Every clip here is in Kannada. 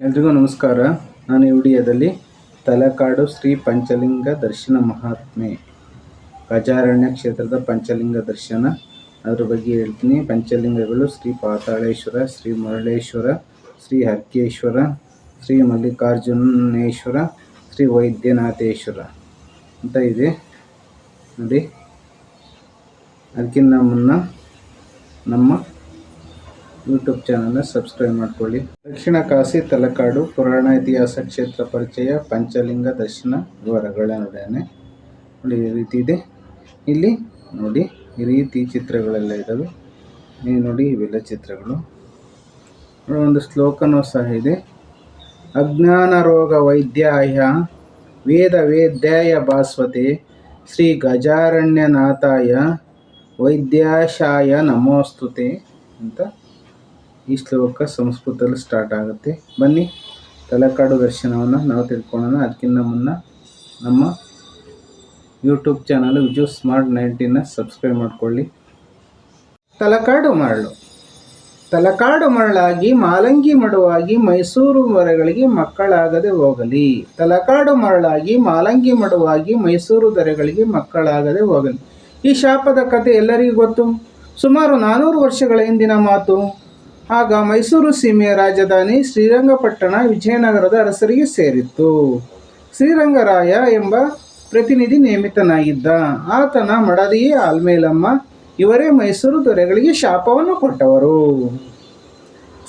ಎಲ್ರಿಗೂ ನಮಸ್ಕಾರ. ನಾನು ಈ ತಲಕಾಡು ಶ್ರೀ ಪಂಚಲಿಂಗ ದರ್ಶನ ಮಹಾತ್ಮೆ ಗಜಾರಣ್ಯ ಕ್ಷೇತ್ರದ ಪಂಚಲಿಂಗ ದರ್ಶನ. ಅದ್ರ ಬಗ್ಗೆ ಹೇಳ್ತೀನಿ. ಪಂಚಲಿಂಗಗಳು ಶ್ರೀ ಪಾತಾಳೇಶ್ವರ, ಶ್ರೀ ಮರಳೇಶ್ವರ, ಶ್ರೀ ಹರ್ಕೇಶ್ವರ, ಶ್ರೀ ಮಲ್ಲಿಕಾರ್ಜುನೇಶ್ವರ, ಶ್ರೀ ವೈದ್ಯನಾಥೇಶ್ವರ ಅಂತ ಇದೆ. ನೋಡಿ. ಅದಕ್ಕಿಂತ ಮುನ್ನ ನಮ್ಮ ಯೂಟ್ಯೂಬ್ ಚಾನಲ್ನ ಸಬ್ಸ್ಕ್ರೈಬ್ ಮಾಡ್ಕೊಳ್ಳಿ. ದಕ್ಷಿಣ ಕಾಶಿ, ತಲಕಾಡು, ಪುರಾಣ ಇತಿಹಾಸ ಕ್ಷೇತ್ರ ಪರಿಚಯ, ಪಂಚಲಿಂಗ ದರ್ಶನ ವಿವರಗಳ ನೋಡೋಣ ನೋಡಿ ಈ ರೀತಿ ಇದೆ. ಇಲ್ಲಿ ನೋಡಿ ಈ ರೀತಿ ಚಿತ್ರಗಳೆಲ್ಲ ಇದ್ದಾವೆ ನೀವು ನೋಡಿ ಇವೆಲ್ಲ ಚಿತ್ರಗಳು. ಒಂದು ಶ್ಲೋಕನೂ ಸಹ ಇದೆ. ಅಜ್ಞಾನ ರೋಗ ವೈದ್ಯಾಯ ವೇದ ವೇದ್ಯಾಯ ಭಾಸ್ವತೆ ಶ್ರೀ ಗಜಾರಣ್ಯನಾಥಾಯ ವೈದ್ಯಾಶಾಯ ನಮೋಸ್ತುತೆ ಅಂತ ಈ ಶ್ಲೋಕ ಸಂಸ್ಕೃತದಲ್ಲಿ ಸ್ಟಾರ್ಟ್ ಆಗುತ್ತೆ. ಬನ್ನಿ, ತಲಕಾಡು ದರ್ಶನವನ್ನು ನಾವು ತಿಳ್ಕೊಳ್ಳೋಣ. ಅದಕ್ಕಿಂತ ಮುನ್ನ ನಮ್ಮ YouTube channel Viju smart nineteen subscribe ಮಾಡಿಕೊಳ್ಳಿ. ತಲಕಾಡು ಮರಳು. ತಲಕಾಡು ಮರಳಾಗಿ, ಮಾಲಂಗಿ ಮಡುವಾಗಿ, ಮೈಸೂರು ಮರಗಳಿಗೆ ಮಕ್ಕಳಾಗದೆ ಹೋಗಲಿ. ತಲಕಾಡು ಮರಳಾಗಿ, ಮಾಲಂಗಿ ಮಡುವಾಗಿ, ಮೈಸೂರು ದೊರೆಗಳಿಗೆ ಮಕ್ಕಳಾಗದೆ ಹೋಗಲಿ. ಈ ಶಾಪದ ಕಥೆ ಎಲ್ಲರಿಗೂ ಗೊತ್ತು? ಸುಮಾರು ನಾನೂರು ವರ್ಷಗಳ ಹಿಂದಿನ ಮಾತು. ಆಗ ಮೈಸೂರು ಸೀಮೆಯ ರಾಜಧಾನಿ ಶ್ರೀರಂಗಪಟ್ಟಣ ವಿಜಯನಗರದ ಅರಸರಿಗೆ ಸೇರಿತ್ತು. ಶ್ರೀರಂಗರಾಯ ಎಂಬ ಪ್ರತಿನಿಧಿ ನೇಮಿತನಾಗಿದ್ದ ಆತನ ಮಡದಿಯೇ ಆಲ್ಮೇಲಮ್ಮ, ಇವರೇ ಮೈಸೂರು ದೊರೆಗಳಿಗೆ ಶಾಪವನ್ನು ಕೊಟ್ಟವರು.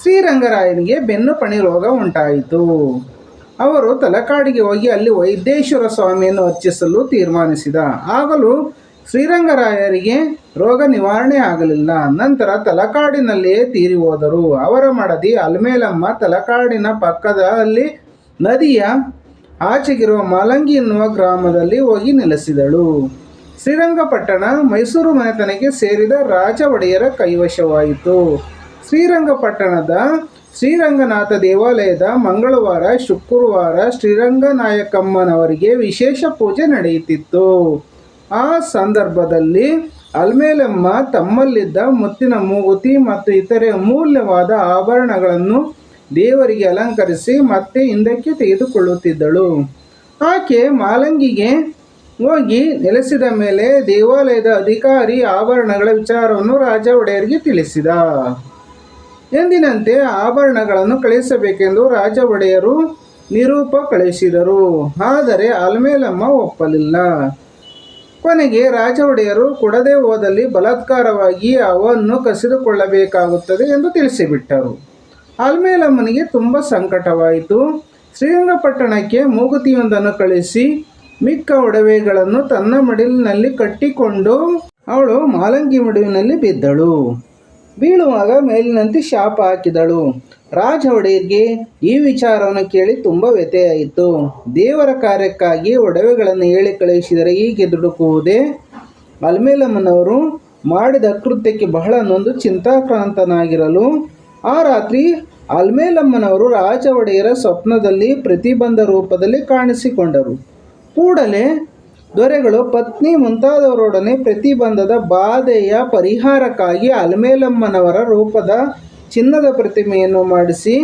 ಶ್ರೀರಂಗರಾಯನಿಗೆ ಬೆನ್ನು ಪಣಿ ರೋಗ ಉಂಟಾಯಿತು. ಅವರು ತಲಕಾಡಿಗೆ ಹೋಗಿ ಅಲ್ಲಿ ವೈದ್ಯೇಶ್ವರ ಸ್ವಾಮಿಯನ್ನು ಅರ್ಚಿಸಲು ತೀರ್ಮಾನಿಸಿದ. ಆಗಲೂ ಶ್ರೀರಂಗರಾಯರಿಗೆ ರೋಗ ನಿವಾರಣೆ ಆಗಲಿಲ್ಲ. ನಂತರ ತಲಕಾಡಿನಲ್ಲಿಯೇ ತೀರಿ ಹೋದರು. ಅವರ ಮಡದಿ ಅಲ್ಮೇಲಮ್ಮ ತಲಕಾಡಿನ ಪಕ್ಕದಲ್ಲಿ ನದಿಯ ಆಚೆಗಿರುವ ಮಾಲಂಗಿ ಎನ್ನುವ ಗ್ರಾಮದಲ್ಲಿ ಹೋಗಿ ನೆಲೆಸಿದಳು. ಶ್ರೀರಂಗಪಟ್ಟಣ ಮೈಸೂರು ಮನೆತನಕ್ಕೆ ಸೇರಿದ ರಾಜ ಒಡೆಯರ ಕೈವಶವಾಯಿತು. ಶ್ರೀರಂಗಪಟ್ಟಣದ ಶ್ರೀರಂಗನಾಥ ದೇವಾಲಯದ ಮಂಗಳವಾರ, ಶುಕ್ರವಾರ ಶ್ರೀರಂಗನಾಯಕಮ್ಮನವರಿಗೆ ವಿಶೇಷ ಪೂಜೆ ನಡೆಯುತ್ತಿತ್ತು. ಆ ಸಂದರ್ಭದಲ್ಲಿ ಅಲ್ಮೇಲಮ್ಮ ತಮ್ಮಲ್ಲಿದ್ದ ಮುತ್ತಿನ ಮೂಗುತಿ ಮತ್ತು ಇತರೆ ಅಮೂಲ್ಯವಾದ ಆಭರಣಗಳನ್ನು ದೇವರಿಗೆ ಅಲಂಕರಿಸಿ ಮತ್ತೆ ಹಿಂದಕ್ಕೆ ತೆಗೆದುಕೊಳ್ಳುತ್ತಿದ್ದಳು. ಆಕೆ ಮಾಲಂಗಿಗೆ ಹೋಗಿ ನೆಲೆಸಿದ ಮೇಲೆ ದೇವಾಲಯದ ಅಧಿಕಾರಿ ಆಭರಣಗಳ ವಿಚಾರವನ್ನು ರಾಜ ಒಡೆಯರಿಗೆ ತಿಳಿಸಿದ. ಎಂದಿನಂತೆ ಆಭರಣಗಳನ್ನು ಕಳಿಸಬೇಕೆಂದು ರಾಜ ಒಡೆಯರು ನಿರೂಪ ಕಳಿಸಿದರು ಆದರೆ ಅಲ್ಮೇಲಮ್ಮ ಒಪ್ಪಲಿಲ್ಲ. ಕೊನೆಗೆ ರಾಜ ಒಡೆಯರು ಕೊಡದೆ ಹೋದಲ್ಲಿ ಬಲಾತ್ಕಾರವಾಗಿ ಅವನ್ನು ಕಸಿದುಕೊಳ್ಳಬೇಕಾಗುತ್ತದೆ ಎಂದು ತಿಳಿಸಿಬಿಟ್ಟರು. ಆಲ್ಮೇಲಮ್ಮನಿಗೆ ತುಂಬ ಸಂಕಟವಾಯಿತು. ಶ್ರೀರಂಗಪಟ್ಟಣಕ್ಕೆ ಮೂಗುತಿಯೊಂದನ್ನು ಕಳಿಸಿ ಮಿಕ್ಕ ಒಡವೆಗಳನ್ನು ತನ್ನ ಮಡಿಲಿನಲ್ಲಿ ಕಟ್ಟಿಕೊಂಡು ಅವಳು ಮಾಲಂಗಿ ಮಡುವಿನಲ್ಲಿ ಬಿದ್ದಳು. ಬೀಳುವಾಗ ಮೇಲಿನಂತೆ ಶಾಪ ಹಾಕಿದಳು. ರಾಜ ಒಡೆಯರ್ಗೆ ಈ ವಿಚಾರವನ್ನು ಕೇಳಿ ತುಂಬ ವ್ಯಥೆಯಾಯಿತು. ದೇವರ ಕಾರ್ಯಕ್ಕಾಗಿ ಒಡವೆಗಳನ್ನು ಹೇಳಿ ಕಳುಹಿಸಿದರೆ ಹೀಗೆ ದುಡುಕುವುದೇ? ಅಲ್ಮೇಲಮ್ಮನವರು ಮಾಡಿದ ಕೃತ್ಯಕ್ಕೆ ಬಹಳ ನೊಂದು ಚಿಂತಾಕ್ರಾಂತನಾಗಿರಲು. ಆ ರಾತ್ರಿ ಅಲ್ಮೇಲಮ್ಮನವರು ರಾಜ ಒಡೆಯರ ಸ್ವಪ್ನದಲ್ಲಿ ಪ್ರತಿಬಂಧ ರೂಪದಲ್ಲಿ ಕಾಣಿಸಿಕೊಂಡರು. ಕೂಡಲೇ ದೊರೆಗಳು ಪತ್ನಿ ಮುಂತಾದವರೊಡನೆ ಪ್ರತಿಬಂಧದ ಬಾಧೆಯ ಪರಿಹಾರಕ್ಕಾಗಿ ಅಲ್ಮೇಲಮ್ಮನವರ ರೂಪದ ಚಿನ್ನದ ಪ್ರತಿಮೆಯನ್ನು ಮಾಡಿಸಿ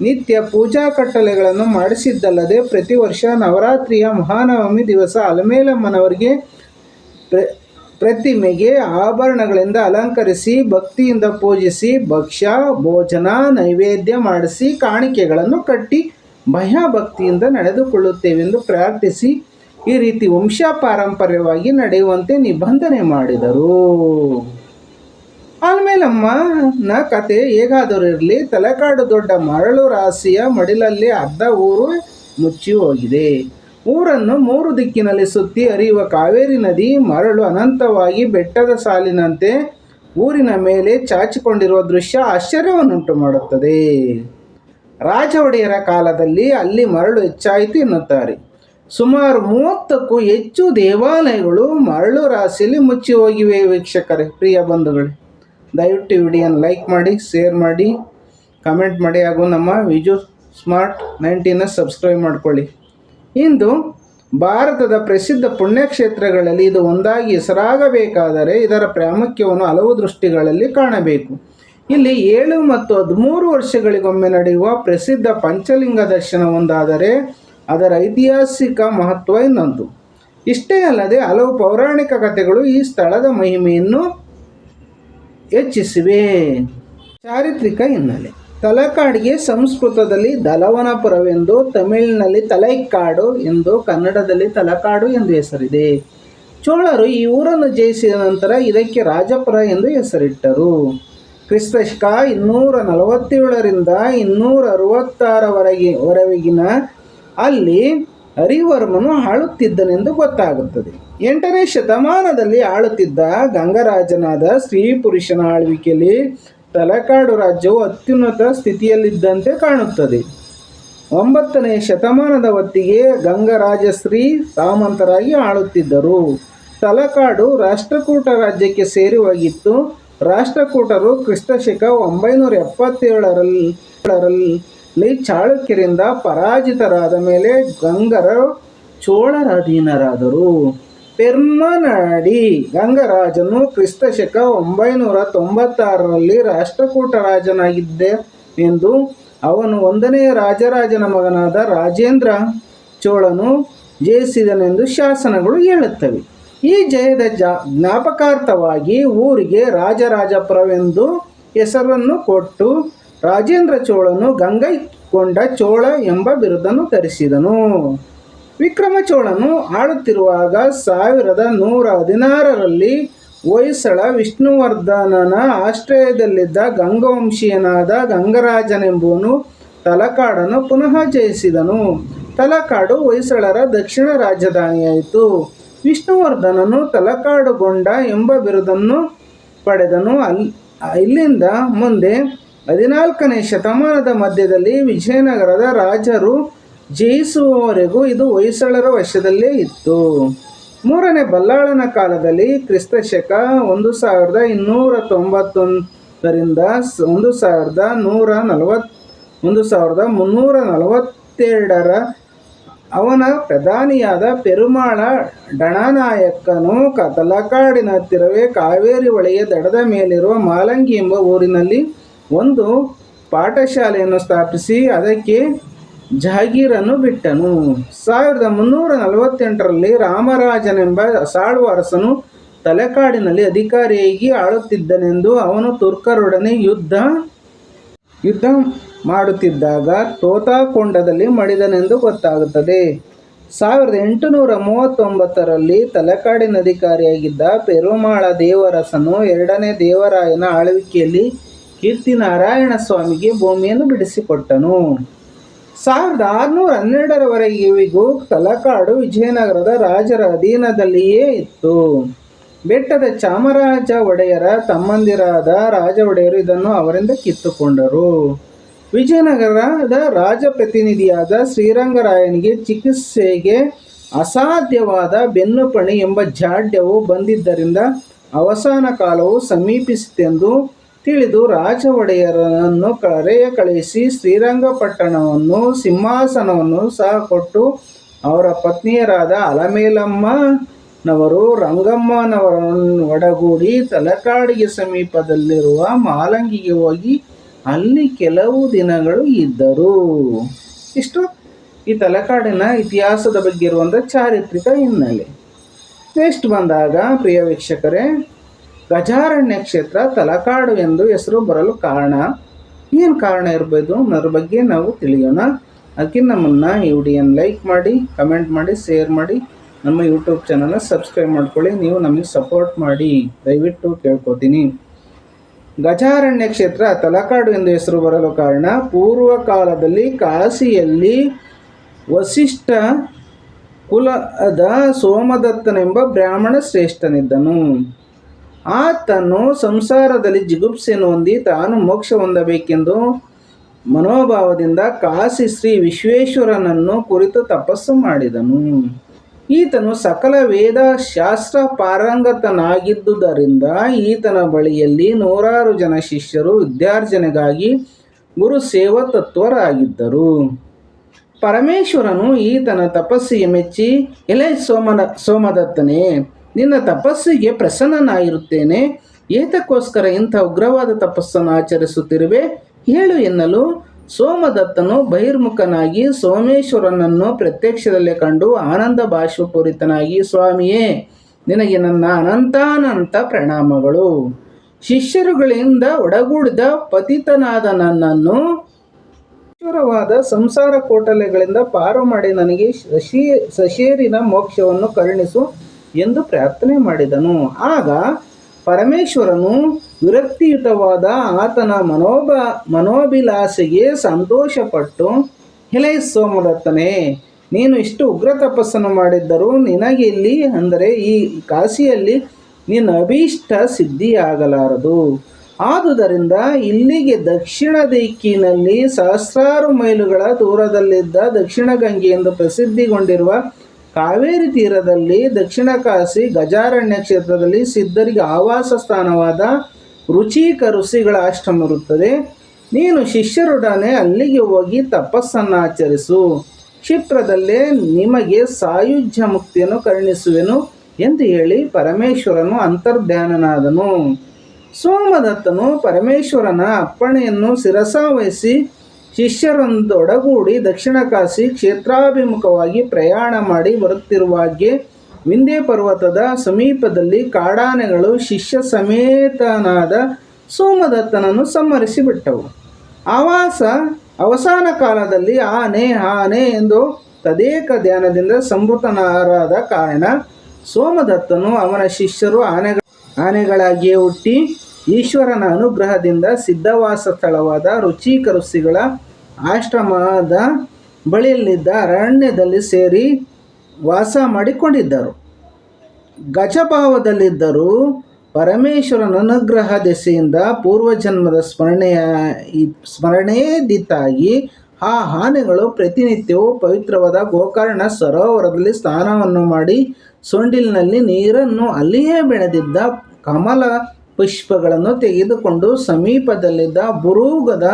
ನಿತ್ಯ ಪೂಜಾ ಕಟ್ಟಲೆಗಳನ್ನು ಮಾಡಿಸಿದ್ದಲ್ಲದೆ ಪ್ರತಿ ವರ್ಷ ನವರಾತ್ರಿಯ ಮಹಾನವಮಿ ದಿವಸ ಅಲಮೇಲಮ್ಮನವರಿಗೆ ಪ್ರ, ಪ್ರತಿಮೆಗೆ ಆಭರಣಗಳಿಂದ ಅಲಂಕರಿಸಿ, ಭಕ್ತಿಯಿಂದ ಪೂಜಿಸಿ, ಭಕ್ಷ್ಯ, ಭೋಜನ, ನೈವೇದ್ಯ ಮಾಡಿಸಿ, ಕಾಣಿಕೆಗಳನ್ನು ಕಟ್ಟಿ ಭಯಭಕ್ತಿಯಿಂದ ನಡೆದುಕೊಳ್ಳುತ್ತೇವೆಂದು ಪ್ರಾರ್ಥಿಸಿ ಈ ರೀತಿ ವಂಶ ಪಾರಂಪರ್ಯವಾಗಿ ನಡೆಯುವಂತೆ ನಿಬಂಧನೆ ಮಾಡಿದರು. ಆಲ್ಮೇಲಮ್ಮನ ಕತೆ ಹೇಗಾದರೂ ಇರಲಿ, ತಲೆಕಾಡು ದೊಡ್ಡ ಮರಳು ರಾಶಿಯ ಮಡಿಲಲ್ಲಿ ಅರ್ಧ ಊರು ಮುಚ್ಚಿ ಹೋಗಿದೆ. ಊರನ್ನು ಮೂರು ದಿಕ್ಕಿನಲ್ಲಿ ಸುತ್ತಿ ಹರಿಯುವ ಕಾವೇರಿ ನದಿ ಮರಳು ಅನಂತವಾಗಿ ಬೆಟ್ಟದ ಸಾಲಿನಂತೆ ಊರಿನ ಮೇಲೆ ಚಾಚಿಕೊಂಡಿರುವ ದೃಶ್ಯ ಆಶ್ಚರ್ಯವನ್ನುಂಟು ಮಾಡುತ್ತದೆ. ರಾಜ ಒಡೆಯರ ಕಾಲದಲ್ಲಿ ಅಲ್ಲಿ ಮರಳು ಹೆಚ್ಚಾಯಿತು ಎನ್ನುತ್ತಾರೆ. ಸುಮಾರು ಮೂವತ್ತಕ್ಕೂ ಹೆಚ್ಚು ದೇವಾಲಯಗಳು ಮರಳು ರಾಶಿಯಲ್ಲಿ ಮುಚ್ಚಿ ಹೋಗಿವೆ ವೀಕ್ಷಕರೇ, ಪ್ರಿಯ ಬಂಧುಗಳೇ. ದಯವಿಟ್ಟು ವಿಡಿಯೋನ ಲೈಕ್ ಮಾಡಿ, ಶೇರ್ ಮಾಡಿ, ಕಮೆಂಟ್ ಮಾಡಿ ಹಾಗೂ ನಮ್ಮ ವಿಜು ಸ್ಮಾರ್ಟ್ ನೈಂಟೀನ ಸಬ್ಸ್ಕ್ರೈಬ್ ಮಾಡಿಕೊಳ್ಳಿ. ಇಂದು ಭಾರತದ ಪ್ರಸಿದ್ಧ ಪುಣ್ಯಕ್ಷೇತ್ರಗಳಲ್ಲಿ ಇದು ಒಂದಾಗಿ ಹೆಸರಾಗಬೇಕಾದರೆ ಇದರ ಪ್ರಾಮುಖ್ಯವನ್ನು ಹಲವು ದೃಷ್ಟಿಗಳಲ್ಲಿ ಕಾಣಬೇಕು. ಇಲ್ಲಿ ಏಳು ಮತ್ತು ಹದಿಮೂರು ವರ್ಷಗಳಿಗೊಮ್ಮೆ ನಡೆಯುವ ಪ್ರಸಿದ್ಧ ಪಂಚಲಿಂಗ ದರ್ಶನ ಒಂದಾದರೆ ಅದರ ಐತಿಹಾಸಿಕ ಮಹತ್ವ ಇನ್ನೊಂದು. ಇಷ್ಟೇ ಅಲ್ಲದೆ ಹಲವು ಪೌರಾಣಿಕ ಕಥೆಗಳು ಈ ಸ್ಥಳದ ಮಹಿಮೆಯನ್ನು ಹೆಚ್ಚಿಸಿವೆ ಚಾರಿತ್ರಿಕ ಹಿನ್ನೆಲೆ. ತಲಕಾಡಿಗೆ ಸಂಸ್ಕೃತದಲ್ಲಿ ದಲವನಪುರವೆಂದು, ತಮಿಳಿನಲ್ಲಿ ತಲೈಕಾಡು ಎಂದು, ಕನ್ನಡದಲ್ಲಿ ತಲಕಾಡು ಎಂದು ಹೆಸರಿದೆ. ಚೋಳರು ಈ ಊರನ್ನು ಜಯಿಸಿದ ನಂತರ ಇದಕ್ಕೆ ರಾಜಪುರ ಎಂದು ಹೆಸರಿಟ್ಟರು. ಕ್ರಿಸ್ತಶಕ ಇನ್ನೂರ ನಲವತ್ತೇಳರಿಂದ ಇನ್ನೂರ ಅರವತ್ತಾರವರೆಗೆ ವರೆಗಿನ ಅಲ್ಲಿ ಹರಿವರ್ಮನು ಆಳುತ್ತಿದ್ದನೆಂದು ಗೊತ್ತಾಗುತ್ತದೆ. ಎಂಟನೇ ಶತಮಾನದಲ್ಲಿ ಆಳುತ್ತಿದ್ದ ಗಂಗರಾಜನಾದ ಸ್ತ್ರೀ ಪುರುಷನ ಆಳ್ವಿಕೆಯಲ್ಲಿ ತಲಕಾಡು ರಾಜ್ಯವು ಅತ್ಯುನ್ನತ ಸ್ಥಿತಿಯಲ್ಲಿದ್ದಂತೆ ಕಾಣುತ್ತದೆ. ಒಂಬತ್ತನೇ ಶತಮಾನದ ಹೊತ್ತಿಗೆ ಗಂಗರಾಜಶ್ರೀ ಸಾಮಂತರಾಗಿ ಆಳುತ್ತಿದ್ದರು. ತಲಕಾಡು ರಾಷ್ಟ್ರಕೂಟ ರಾಜ್ಯಕ್ಕೆ ಸೇರಿ ಹೋಗಿತ್ತು ರಾಷ್ಟ್ರಕೂಟರು ಕ್ರಿಸ್ತಶಕ ಒಂಬೈನೂರ ಎಪ್ಪತ್ತೇಳರಲ್ಲಿ ಚಾಳುಕ್ಯರಿಂದ ಪರಾಜಿತರಾದ ಮೇಲೆ ಗಂಗರ ಚೋಳರ ಅಧೀನರಾದರು ಪೆರ್ಮನಾಡಿ ಗಂಗರಾಜನು ಕ್ರಿಸ್ತಶಕ ಒಂಬೈನೂರ ತೊಂಬತ್ತಾರರಲ್ಲಿ ರಾಷ್ಟ್ರಕೂಟ ರಾಜನಾಗಿದ್ದೆ ಎಂದು ಅವನು ಒಂದನೆಯ ರಾಜರಾಜನ ಮಗನಾದ ರಾಜೇಂದ್ರ ಚೋಳನು ಜಯಿಸಿದನೆಂದು ಶಾಸನಗಳು ಹೇಳುತ್ತವೆ. ಈ ಜಯದ ಜ ಜ್ಞಾಪಕಾರ್ಥವಾಗಿ ಊರಿಗೆ ರಾಜರಾಜಪುರವೆಂದು ಹೆಸರನ್ನು ಕೊಟ್ಟು ರಾಜೇಂದ್ರ ಚೋಳನು ಗಂಗೈಕೊಂಡ ಚೋಳ ಎಂಬ ಬಿರುದನ್ನು ಧರಿಸಿದನು ವಿಕ್ರಮ ಚೋಳನು ಆಳುತ್ತಿರುವಾಗ ಸಾವಿರದ ನೂರ ಹದಿನಾರರಲ್ಲಿ ಹೊಯ್ಸಳ ವಿಷ್ಣುವರ್ಧನನ ಆಶ್ರಯದಲ್ಲಿದ್ದ ಗಂಗವಂಶೀಯನಾದ ಗಂಗರಾಜನೆಂಬುವನು ತಲಕಾಡನ್ನು ಪುನಃ ಜಯಿಸಿದನು. ತಲಕಾಡು ಹೊಯ್ಸಳರ ದಕ್ಷಿಣ ರಾಜಧಾನಿಯಾಯಿತು. ವಿಷ್ಣುವರ್ಧನನು ತಲಕಾಡುಗೊಂಡ ಎಂಬ ಬಿರುದನ್ನು ಪಡೆದನು. ಅಲ್ಲಿ ಇಲ್ಲಿಂದ ಮುಂದೆ ಹದಿನಾಲ್ಕನೇ ಶತಮಾನದ ಮಧ್ಯದಲ್ಲಿ ವಿಜಯನಗರದ ರಾಜರು ಜಯಿಸುವವರೆಗೂ ಇದು ಹೊಯ್ಸಳರ ವಶದಲ್ಲೇ ಇತ್ತು. ಮೂರನೇ ಬಲ್ಲಾಳನ ಕಾಲದಲ್ಲಿ ಕ್ರಿಸ್ತ ಶಕ ಒಂದು ಸಾವಿರದ ಇನ್ನೂರ ತೊಂಬತ್ತೊಂದರಿಂದ ಒಂದು ಸಾವಿರದ ನೂರ ನಲವತ್, ಒಂದು ಸಾವಿರದ ಮುನ್ನೂರ ನಲವತ್ತೆರಡರ ಅವನ ಪ್ರಧಾನಿಯಾದ ಪೆರುಮಾಳ ಡಣನಾಯಕನು ಕತಲಕಾಡಿನ ತಲಕಾಡಿನ ಹತ್ತಿರವೇ ಕಾವೇರಿ ಒಳೆಯ ದಡದ ಮೇಲಿರುವ ಮಾಲಂಗಿ ಎಂಬ ಊರಿನಲ್ಲಿ ಒಂದು ಪಾಠಶಾಲೆಯನ್ನು ಸ್ಥಾಪಿಸಿ ಅದಕ್ಕೆ ಜಹಗೀರನ್ನು ಬಿಟ್ಟನು. ಸಾವಿರದ ಮುನ್ನೂರ ನಲವತ್ತೆಂಟರಲ್ಲಿ ರಾಮರಾಜನೆಂಬ ಸಾಳ್ವಾರಸನು ತಲೆಕಾಡಿನಲ್ಲಿ ಅಧಿಕಾರಿಯಾಗಿ ಆಳುತ್ತಿದ್ದನೆಂದು ಅವನು ತುರ್ಕರೊಡನೆ ಯುದ್ಧ ಯುದ್ಧ ಮಾಡುತ್ತಿದ್ದಾಗ ತೋತಾಕೊಂಡದಲ್ಲಿ ಮಡಿದನೆಂದು ಗೊತ್ತಾಗುತ್ತದೆ. ಸಾವಿರದ ಎಂಟುನೂರ ಮೂವತ್ತೊಂಬತ್ತರಲ್ಲಿ ತಲೆಕಾಡಿನ ಅಧಿಕಾರಿಯಾಗಿದ್ದ ಪೆರುಮಾಳ ದೇವರಸನು ಎರಡನೇ ದೇವರಾಯನ ಆಳ್ವಿಕೆಯಲ್ಲಿ ಕೀರ್ತಿನಾರಾಯಣ ಸ್ವಾಮಿಗೆ ಭೂಮಿಯನ್ನು ಬಿಡಿಸಿಕೊಟ್ಟನು. ಸಾವಿರದ ಆರುನೂರ ಹನ್ನೆರಡರವರೆಗಿಗೂ ತಲಕಾಡು ವಿಜಯನಗರದ ರಾಜರ ಅಧೀನದಲ್ಲಿಯೇ ಇತ್ತು. ಬೆಟ್ಟದ ಚಾಮರಾಜ ಒಡೆಯರ ತಮ್ಮಂದಿರಾದ ರಾಜ ಒಡೆಯರು ಇದನ್ನು ಅವರಿಂದ ಕಿತ್ತುಕೊಂಡರು. ವಿಜಯನಗರದ ರಾಜಪ್ರತಿನಿಧಿಯಾದ ಶ್ರೀರಂಗರಾಯನಿಗೆ ಚಿಕಿತ್ಸೆಗೆ ಅಸಾಧ್ಯವಾದ ಬೆನ್ನುಪಣಿ ಎಂಬ ಜಾಡ್ಯವು ಬಂದಿದ್ದರಿಂದ ಅವಸಾನ ಕಾಲವು ಸಮೀಪಿಸಿತೆಂದು ತಿಳಿದು ರಾಜ ಒಡೆಯರನ್ನು ಕರೆಯ ಕಳಿಸಿ ಶ್ರೀರಂಗಪಟ್ಟಣವನ್ನು ಸಿಂಹಾಸನವನ್ನು ಸಹ ಕೊಟ್ಟು ಅವರ ಪತ್ನಿಯರಾದ ಅಲಮೇಲಮ್ಮನವರು, ರಂಗಮ್ಮನವರನ್ನು ಒಡಗೂಡಿ ತಲಕಾಡಿಗೆ ಸಮೀಪದಲ್ಲಿರುವ ಮಾಲಂಗಿಗೆ ಹೋಗಿ ಅಲ್ಲಿ ಕೆಲವು ದಿನಗಳು ಇದ್ದರು. ಇಷ್ಟು. ಈ ತಲಕಾಡಿನ ಇತಿಹಾಸದ ಬಗ್ಗೆ ಇರುವಂಥ ಚಾರಿತ್ರಿಕ ಹಿನ್ನೆಲೆ. ನೆಕ್ಸ್ಟ್ ಬಂದಾಗ, ಪ್ರಿಯ ವೀಕ್ಷಕರೇ ಗಜಾರಣ್ಯ ಕ್ಷೇತ್ರ ತಲಕಾಡು ಎಂದು ಹೆಸರು ಬರಲು ಕಾರಣ. ಏನು ಕಾರಣ ಇರ್ಬೋದು ಅನ್ನೋದ್ರ ಬಗ್ಗೆ ನಾವು ತಿಳಿಯೋಣ. ಅದಕ್ಕೆ ನಮ್ಮನ್ನು ಈ ವಿಡಿಯೋನ ಲೈಕ್ ಮಾಡಿ, ಕಮೆಂಟ್ ಮಾಡಿ, ಶೇರ್ ಮಾಡಿ. ನಮ್ಮ ಯೂಟ್ಯೂಬ್ ಚಾನಲ್ನ ಸಬ್ಸ್ಕ್ರೈಬ್ ಮಾಡ್ಕೊಳ್ಳಿ. ನೀವು ನಮಗೆ ಸಪೋರ್ಟ್ ಮಾಡಿ. ದಯವಿಟ್ಟು ಕೇಳ್ಕೊತೀನಿ. ಗಜಾರಣ್ಯ ಕ್ಷೇತ್ರ ತಲಕಾಡು ಎಂದು ಹೆಸರು ಬರಲು ಕಾರಣ. ಪೂರ್ವ ಕಾಲದಲ್ಲಿ ಕಾಶಿಯಲ್ಲಿ ವಸಿಷ್ಠ ಕುಲದ ಸೋಮದತ್ತನೆಂಬ ಬ್ರಾಹ್ಮಣ ಶ್ರೇಷ್ಠನಿದ್ದನು. ಆತನು ಸಂಸಾರದಲ್ಲಿ ಜಿಗುಪ್ಸೆಯನ್ನು ಹೊಂದಿ ತಾನು ಮೋಕ್ಷ ಹೊಂದಬೇಕೆಂದು ಮನೋಭಾವದಿಂದ ಕಾಶಿ ಶ್ರೀ ವಿಶ್ವೇಶ್ವರನನ್ನು ಕುರಿತು ತಪಸ್ಸು ಮಾಡಿದನು. ಈತನು ಸಕಲ ವೇದ ಶಾಸ್ತ್ರ ಪಾರಂಗತನಾಗಿದ್ದುದರಿಂದ ಈತನ ಬಳಿಯಲ್ಲಿ ನೂರಾರು ಜನ ಶಿಷ್ಯರು ವಿದ್ಯಾರ್ಜನೆಗಾಗಿ ಗುರು ಸೇವತತ್ವರಾಗಿದ್ದರು. ಪರಮೇಶ್ವರನು ಈತನ ತಪಸ್ಸಿಗೆ ಮೆಚ್ಚಿ, ಎಲೆ ಸೋಮನ, ಸೋಮದತ್ತನೇ ನಿನ್ನ ತಪಸ್ಸಿಗೆ ಪ್ರಸನ್ನನಾಗಿರುತ್ತೇನೆ. ಏತಕ್ಕೋಸ್ಕರ ಇಂಥ ಉಗ್ರವಾದ ತಪಸ್ಸನ್ನು ಆಚರಿಸುತ್ತಿರುವೆ? ಹೇಳು ಎನ್ನಲು. ಸೋಮದತ್ತನು ಬಹಿರ್ಮುಖನಾಗಿ ಸೋಮೇಶ್ವರನನ್ನು ಪ್ರತ್ಯಕ್ಷದಲ್ಲೇ ಕಂಡು ಆನಂದ ಬಾಷ್ಪಪೂರಿತನಾಗಿ, ಸ್ವಾಮಿಯೇ, ನಿನಗೆ ನನ್ನ ಅನಂತಾನಂತ ಪ್ರಣಾಮಗಳು. ಶಿಷ್ಯರುಗಳಿಂದ ಒಡಗೂಡಿದ ಪತಿತನಾದ ನನ್ನನ್ನು ಈಶ್ವರವಾದ ಸಂಸಾರ ಕೋಟಲೆಗಳಿಂದ ಪಾರು ಮಾಡಿ ನನಗೆ ಶಶಿ ಸಶೇರಿನ ಮೋಕ್ಷವನ್ನು ಕರುಣಿಸು. ಎಂದು ಪ್ರಾರ್ಥನೆ ಮಾಡಿದನು. ಆಗ ಪರಮೇಶ್ವರನು ವಿರಕ್ತಿಯುತವಾದ ಆತನ ಮನೋಭ ಮನೋಭಿಲಾಸೆಗೆ ಸಂತೋಷಪಟ್ಟು ಎಲೆ ಸೋಮದತ್ತನೇ, ನೀನು ಇಷ್ಟು ಉಗ್ರ ತಪಸ್ಸನ್ನು ಮಾಡಿದ್ದರೂ ನಿನಗಿಲ್ಲಿ ಅಂದರೆ ಈ ಕಾಶಿಯಲ್ಲಿ ನಿನ್ನ ಅಭೀಷ್ಟ ಸಿದ್ಧಿಯಾಗಲಾರದು. ಆದುದರಿಂದ ಇಲ್ಲಿಗೆ ದಕ್ಷಿಣ ದಿಕ್ಕಿನಲ್ಲಿ ಸಹಸ್ರಾರು ಮೈಲುಗಳ ದೂರದಲ್ಲಿದ್ದ ದಕ್ಷಿಣ ಗಂಗೆ ಎಂದು ಪ್ರಸಿದ್ಧಿಗೊಂಡಿರುವ ಕಾವೇರಿ ತೀರದಲ್ಲಿ ದಕ್ಷಿಣ ಕಾಶಿ ಗಜಾರಣ್ಯ ಕ್ಷೇತ್ರದಲ್ಲಿ ಸಿದ್ಧರಿಗೆ ಆವಾಸ ಸ್ಥಾನವಾದ ರುಚಿಕ ಋಷಿಗಳ ಆಶ್ರಮ ಇರುತ್ತದೆ. ನೀನು ಶಿಷ್ಯರೊಡನೆ ಅಲ್ಲಿಗೆ ಹೋಗಿ ತಪಸ್ಸನ್ನು ಆಚರಿಸು. ಕ್ಷಿಪ್ರದಲ್ಲೇ ನಿಮಗೆ ಸಾಯುಜ್ಯ ಮುಕ್ತಿಯನ್ನು ಕರುಣಿಸುವೆನು ಎಂದು ಹೇಳಿ ಪರಮೇಶ್ವರನು ಅಂತರ್ಧ್ಯಾನನಾದನು. ಸೋಮದತ್ತನು ಪರಮೇಶ್ವರನ ಅಪ್ಪಣೆಯನ್ನು ಶಿರಸಾವಹಿಸಿ ಶಿಷ್ಯರೊಂದೊಡಗೂಡಿ ದಕ್ಷಿಣ ಕಾಶಿ ಕ್ಷೇತ್ರಾಭಿಮುಖವಾಗಿ ಪ್ರಯಾಣ ಮಾಡಿ ಬರುತ್ತಿರುವಾಗೆ ವಿಂಧ್ಯ ಪರ್ವತದ ಸಮೀಪದಲ್ಲಿ ಕಾಡಾನೆಗಳು ಶಿಷ್ಯ ಸಮೇತನಾದ ಸೋಮದತ್ತನನ್ನು ಸಂಹರಿಸಿಬಿಟ್ಟವು. ಆವಾಸ ಅವಸಾನ ಕಾಲದಲ್ಲಿ ಆನೆ ಆನೆ ಎಂದು ತದೇಕ ಧ್ಯಾನದಿಂದ ಸಂವೃತನಾರಾದ ಕಾರಣ ಸೋಮದತ್ತನು ಅವನ ಶಿಷ್ಯರು ಆನೆಗಳ, ಆನೆಗಳಾಗಿಯೇ ಹುಟ್ಟಿ ಈಶ್ವರನ ಅನುಗ್ರಹದಿಂದ ಸಿದ್ಧವಾಸ ಸ್ಥಳವಾದ ರುಚಿಕರುಸಿಗಳ ಆಶ್ರಮದ ಬಳಿಯಲ್ಲಿದ್ದ ಅರಣ್ಯದಲ್ಲಿ ಸೇರಿ ವಾಸ ಮಾಡಿಕೊಂಡಿದ್ದರು. ಗಜಭಾವದಲ್ಲಿದ್ದರೂ ಪರಮೇಶ್ವರನ ಅನುಗ್ರಹ ದೆಸೆಯಿಂದ ಪೂರ್ವಜನ್ಮದ ಸ್ಮರಣೆಯ ಸ್ಮರಣೇದಿತಾಗಿ ಆ ಆನೆಗಳು ಪ್ರತಿನಿತ್ಯವೂ ಪವಿತ್ರವಾದ ಗೋಕರ್ಣ ಸರೋವರದಲ್ಲಿ ಸ್ನಾನವನ್ನು ಮಾಡಿ ಸೊಂಡಿಲಿನಲ್ಲಿ ನೀರನ್ನು ಅಲ್ಲಿಯೇ ಬೆಳೆದಿದ್ದ ಕಮಲ ಪುಷ್ಪಗಳನ್ನು ತೆಗೆದುಕೊಂಡು ಸಮೀಪದಲ್ಲಿದ್ದ ಬುರುಗದ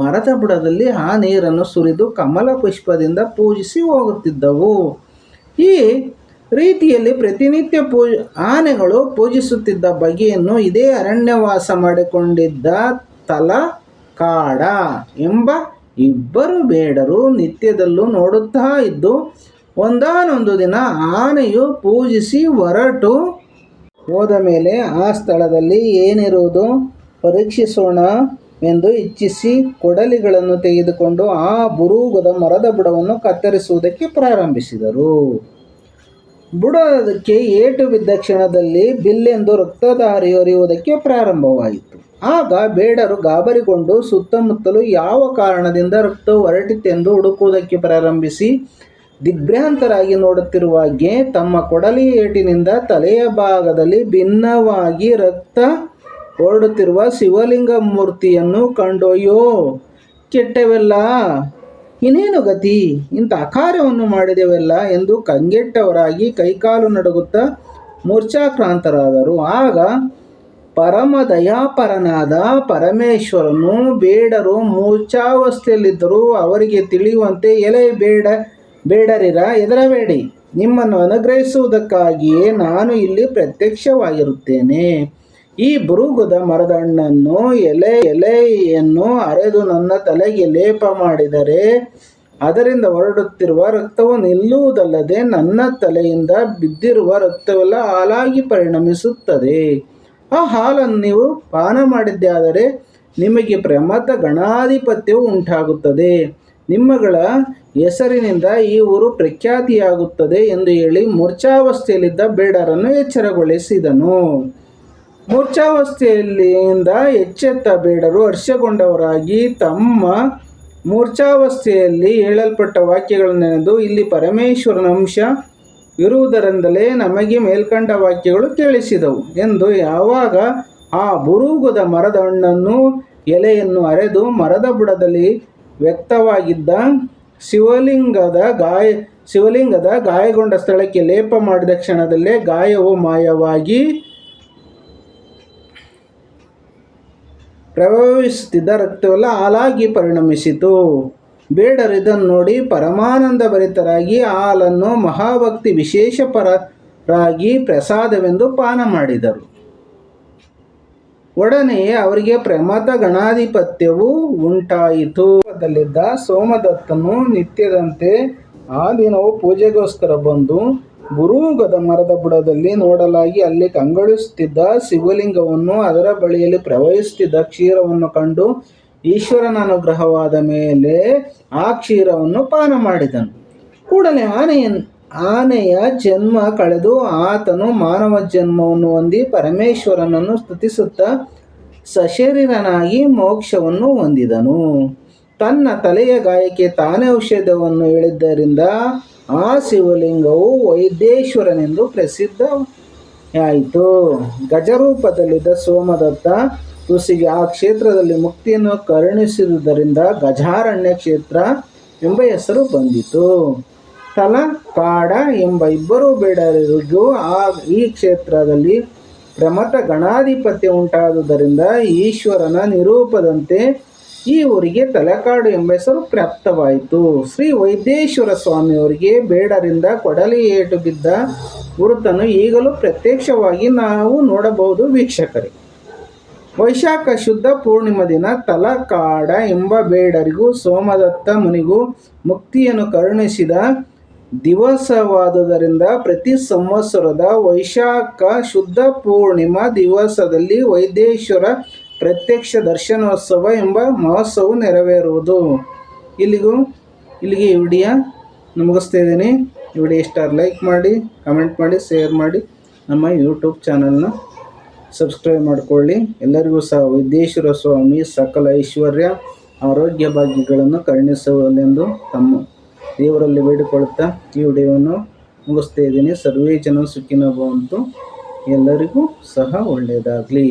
ಮರದ ಬುಡದಲ್ಲಿ ಆ ನೀರನ್ನು ಸುರಿದು ಕಮಲ ಪುಷ್ಪದಿಂದ ಪೂಜಿಸಿ ಹೋಗುತ್ತಿದ್ದವು. ಈ ರೀತಿಯಲ್ಲಿ ಪ್ರತಿನಿತ್ಯ ಪೂಜ ಆನೆಗಳು ಪೂಜಿಸುತ್ತಿದ್ದ ಬಗೆಯನ್ನು ಇದೇ ಅರಣ್ಯವಾಸ ಮಾಡಿಕೊಂಡಿದ್ದ ತಲಕಾಡ ಎಂಬ ಇಬ್ಬರು ಬೇಡರು ನಿತ್ಯದಲ್ಲೂ ನೋಡುತ್ತಾ ಇದ್ದು, ಒಂದಾನೊಂದು ದಿನ ಆನೆಯು ಪೂಜಿಸಿ ಹೊರಟು ಹೋದ ಮೇಲೆ ಆ ಸ್ಥಳದಲ್ಲಿ ಏನಿರುವುದು? ಪರೀಕ್ಷಿಸೋಣ ಎಂದು ಇಚ್ಛಿಸಿ ಕೊಡಲಿಗಳನ್ನು ತೆಗೆದುಕೊಂಡು ಆ ಬುರುಗದ ಮರದ ಬುಡವನ್ನು ಕತ್ತರಿಸುವುದಕ್ಕೆ ಪ್ರಾರಂಭಿಸಿದರು. ಬುಡಕ್ಕೆ ಏಟು ಬಿದ್ದ ಕ್ಷಣದಲ್ಲಿ ಬಿಲ್ಲೆಂದು ರಕ್ತದ ಹರಿಯುವುದಕ್ಕೆ ಪ್ರಾರಂಭವಾಯಿತು. ಆಗ ಬೇಡರು ಗಾಬರಿಗೊಂಡು ಸುತ್ತಮುತ್ತಲು ಯಾವ ಕಾರಣದಿಂದ ರಕ್ತವು ಹೊರಟಿತೆಂದು ಹುಡುಕುವುದಕ್ಕೆ ಪ್ರಾರಂಭಿಸಿ ದಿಗ್ಭ್ರಾಂತರಾಗಿ ನೋಡುತ್ತಿರುವಾಗೆ ತಮ್ಮ ಕೊಡಲಿ ಏಟಿನಿಂದ ತಲೆಯ ಭಾಗದಲ್ಲಿ ಭಿನ್ನವಾಗಿ ರಕ್ತ ಹೊರಡುತ್ತಿರುವ ಶಿವಲಿಂಗ ಮೂರ್ತಿಯನ್ನು ಕಂಡೊಯ್ಯೋ. ಕೆಟ್ಟವೆಲ್ಲ? ಇನ್ನೇನು ಗತಿ? ಇಂಥ ಅಕಾರ್ಯವನ್ನು ಮಾಡಿದೆವೆಲ್ಲ ಎಂದು ಕಂಗೆಟ್ಟವರಾಗಿ ಕೈಕಾಲು ನಡುಗುತ್ತಾ ಮೂರ್ಛಾಕ್ರಾಂತರಾದರು. ಆಗ ಪರಮ ದಯಾಪರನಾದ ಪರಮೇಶ್ವರನು ಬೇಡರು ಮೂರ್ಛಾವಸ್ಥೆಯಲ್ಲಿದ್ದರೂ ಅವರಿಗೆ ತಿಳಿಯುವಂತೆ ಎಲೆ ಬೇಡ ಬೇಡರಿರ ಎದರಬೇಡಿ ನಿಮ್ಮನ್ನು ಅನುಗ್ರಹಿಸುವುದಕ್ಕಾಗಿಯೇ ನಾನು ಇಲ್ಲಿ ಪ್ರತ್ಯಕ್ಷವಾಗಿರುತ್ತೇನೆ. ಈ ಬುರುಗುದ ಮರದ ಹಣ್ಣನ್ನು ಎಲೆ, ಎಲೆಯನ್ನು ಅರೆದು ನನ್ನ ತಲೆಗೆ ಲೇಪ ಮಾಡಿದರೆ, ಅದರಿಂದ ಹೊರಡುತ್ತಿರುವ ರಕ್ತವು ನಿಲ್ಲುವುದಲ್ಲದೆ ನನ್ನ ತಲೆಯಿಂದ ಬಿದ್ದಿರುವ ರಕ್ತವೆಲ್ಲ ಹಾಲಾಗಿ ಪರಿಣಮಿಸುತ್ತದೆ. ಆ ಹಾಲನ್ನು ನೀವು ಪಾನ ಮಾಡಿದ್ದಾದರೆ ನಿಮಗೆ ಪ್ರಮದ ಗಣಾಧಿಪತ್ಯವು ಉಂಟಾಗುತ್ತದೆ. ನಿಮ್ಮಗಳ ಹೆಸರಿನಿಂದ ಈ ಊರು ಪ್ರಖ್ಯಾತಿಯಾಗುತ್ತದೆ ಎಂದು ಹೇಳಿ ಮೂರ್ಛಾವಸ್ಥೆಯಲ್ಲಿದ್ದ ಬೇಡರನ್ನು ಎಚ್ಚರಗೊಳಿಸಿದನು. ಮೂರ್ಛಾವಸ್ಥೆಯಲ್ಲಿಂದ ಎಚ್ಚೆತ್ತ ಬೇಡರು ಹರ್ಷಗೊಂಡವರಾಗಿ ತಮ್ಮ ಮೂರ್ಛಾವಸ್ಥೆಯಲ್ಲಿ ಹೇಳಲ್ಪಟ್ಟ ವಾಕ್ಯಗಳನ್ನೆನೆದು ಇಲ್ಲಿ ಪರಮೇಶ್ವರನ ಅಂಶ ಇರುವುದರಿಂದಲೇ ನಮಗೆ ಮೇಲ್ಕಂಡ ವಾಕ್ಯಗಳು ಕೇಳಿಸಿದವು ಎಂದು ಯಾವಾಗ ಆ ಬುರುಗುದ ಮರದ ಹಣ್ಣನ್ನು ಎಲೆಯನ್ನು ಅರೆದು ಮರದ ಬುಡದಲ್ಲಿ ವ್ಯಕ್ತವಾಗಿದ್ದ ಶಿವಲಿಂಗದ ಗಾಯ, ಶಿವಲಿಂಗದ ಗಾಯಗೊಂಡ ಸ್ಥಳಕ್ಕೆ ಲೇಪ ಮಾಡಿದ ಕ್ಷಣದಲ್ಲೇ ಗಾಯವು ಮಾಯವಾಗಿ ಪ್ರವಹಿಸುತ್ತಿದ್ದ ರಕ್ತವೆಲ್ಲ ಹಾಲಾಗಿ ಪರಿಣಮಿಸಿತು. ಬೇಡರು ಇದನ್ನು ನೋಡಿ ಪರಮಾನಂದ ಭರಿತರಾಗಿ ಹಾಲನ್ನು ಮಹಾಭಕ್ತಿ ವಿಶೇಷ ಪರರಾಗಿ ಪ್ರಸಾದವೆಂದು ಪಾನ ಮಾಡಿದರು. ಒಡನೆಯೇ ಅವರಿಗೆ ಪ್ರಮದ ಗಣಾಧಿಪತ್ಯವು ಉಂಟಾಯಿತು. ದಲ್ಲಿದ್ದ ಸೋಮದತ್ತನು ನಿತ್ಯದಂತೆ ಆ ದಿನವು ಪೂಜೆಗೋಸ್ಕರ ಬಂದು ಗುರುಗದ ಮರದ ಬುಡದಲ್ಲಿ ನೋಡಲಾಗಿ ಅಲ್ಲಿ ಕಂಗೊಳಿಸುತ್ತಿದ್ದ ಶಿವಲಿಂಗವನ್ನು ಅದರ ಬಳಿಯಲ್ಲಿ ಪ್ರವಹಿಸುತ್ತಿದ್ದ ಕ್ಷೀರವನ್ನು ಕಂಡು ಈಶ್ವರನ ಅನುಗ್ರಹವಾದ ಮೇಲೆ ಆ ಕ್ಷೀರವನ್ನು ಪಾನ ಮಾಡಿದನು ಕೂಡಲೇ ಆನೆಯ ಆನೆಯ ಜನ್ಮ ಕಳೆದು ಆತನು ಮಾನವ ಜನ್ಮವನ್ನು ಹೊಂದಿ ಪರಮೇಶ್ವರನನ್ನು ಸ್ತುತಿಸುತ್ತಾ ಸಶರೀರನಾಗಿ ಮೋಕ್ಷವನ್ನು ಹೊಂದಿದನು. ತನ್ನ ತಲೆಯ ಗಾಯಕ್ಕೆ ತಾನೇ ಔಷಧವನ್ನು ಹೇಳಿದ್ದರಿಂದ ಆ ಶಿವಲಿಂಗವು ವೈದ್ಯೇಶ್ವರನೆಂದು ಪ್ರಸಿದ್ಧ ಆಯಿತು ಗಜರೂಪದಲ್ಲಿದ್ದ ಸೋಮದತ್ತ ಋಷಿಗೆ ಆ ಕ್ಷೇತ್ರದಲ್ಲಿ ಮುಕ್ತಿಯನ್ನು ಕರುಣಿಸಿದುದರಿಂದ ಗಜಾರಣ್ಯ ಕ್ಷೇತ್ರ ಎಂಬ ಹೆಸರು ಬಂದಿತು. ತಲ ಕಾಡ ಎಂಬ ಇಬ್ಬರು ಬೇಡರಿಗೂ ಆ ಈ ಕ್ಷೇತ್ರದಲ್ಲಿ ಪ್ರಮತ ಗಣಾಧಿಪತ್ಯ ಉಂಟಾದುದರಿಂದ ಈಶ್ವರನ ನಿರೂಪದಂತೆ ಈ ಊರಿಗೆ ತಲಕಾಡು ಎಂಬ ಹೆಸರು ಪ್ರಾಪ್ತವಾಯಿತು. ಶ್ರೀ ವೈದ್ಯೇಶ್ವರ ಸ್ವಾಮಿಯವರಿಗೆ ಬೇಡರಿಂದ ಕೊಡಲಿ ಏಟು ಬಿದ್ದ ಗುರುತನ್ನು ಈಗಲೂ ಪ್ರತ್ಯಕ್ಷವಾಗಿ ನಾವು ನೋಡಬಹುದು ವೀಕ್ಷಕರೇ. ವೈಶಾಖ ಶುದ್ಧ ಪೂರ್ಣಿಮ ದಿನ ತಲಕಾಡ ಎಂಬ ಬೇಡರಿಗೂ ಸೋಮದತ್ತ ಮುನಿಗೂ ಮುಕ್ತಿಯನ್ನು ಕರುಣಿಸಿದ ದಿವಸವಾದುದರಿಂದ ಪ್ರತಿ ಸಂವತ್ಸರದ ವೈಶಾಖ ಶುದ್ಧ ಪೂರ್ಣಿಮಾ ದಿವಸದಲ್ಲಿ ವೈದೇಶ್ವರ ಪ್ರತ್ಯಕ್ಷ ದರ್ಶನೋತ್ಸವ ಎಂಬ ಮಹೋತ್ಸವ ನೆರವೇರುವುದು. ಇಲ್ಲಿಗೂ, ಇಲ್ಲಿಗೆ ಈ ವಿಡಿಯೋ ಮುಗಿಸ್ತಾ ಇದ್ದೀನಿ. ಈ ವಿಡಿಯೋ ಇಷ್ಟ ಲೈಕ್ ಮಾಡಿ, ಕಮೆಂಟ್ ಮಾಡಿ, ಶೇರ್ ಮಾಡಿ. ನಮ್ಮ ಯೂಟ್ಯೂಬ್ ಚಾನಲ್ನ ಸಬ್ಸ್ಕ್ರೈಬ್ ಮಾಡಿಕೊಳ್ಳಿ. ಎಲ್ಲರಿಗೂ ಸಹ ವೈದ್ಯೇಶ್ವರ ಸ್ವಾಮಿ ಸಕಲ ಐಶ್ವರ್ಯ, ಆರೋಗ್ಯ ಭಾಗ್ಯಗಳನ್ನು ಕರುಣಿಸುವಲೆಂದು ತಮ್ಮ ದೇವರಲ್ಲಿ ಬೇಡಿಕೊಳ್ಳುತ್ತಾ ಈ ವಿಡಿಯೋವನ್ನು ಮುಗಿಸ್ತಾ ಇದ್ದೀನಿ. ಸರ್ವೇ ಜನ ಸುಖಿನ ಭವಂತು. ಎಲ್ಲರಿಗೂ ಸಹ ಒಳ್ಳೆಯದಾಗಲಿ.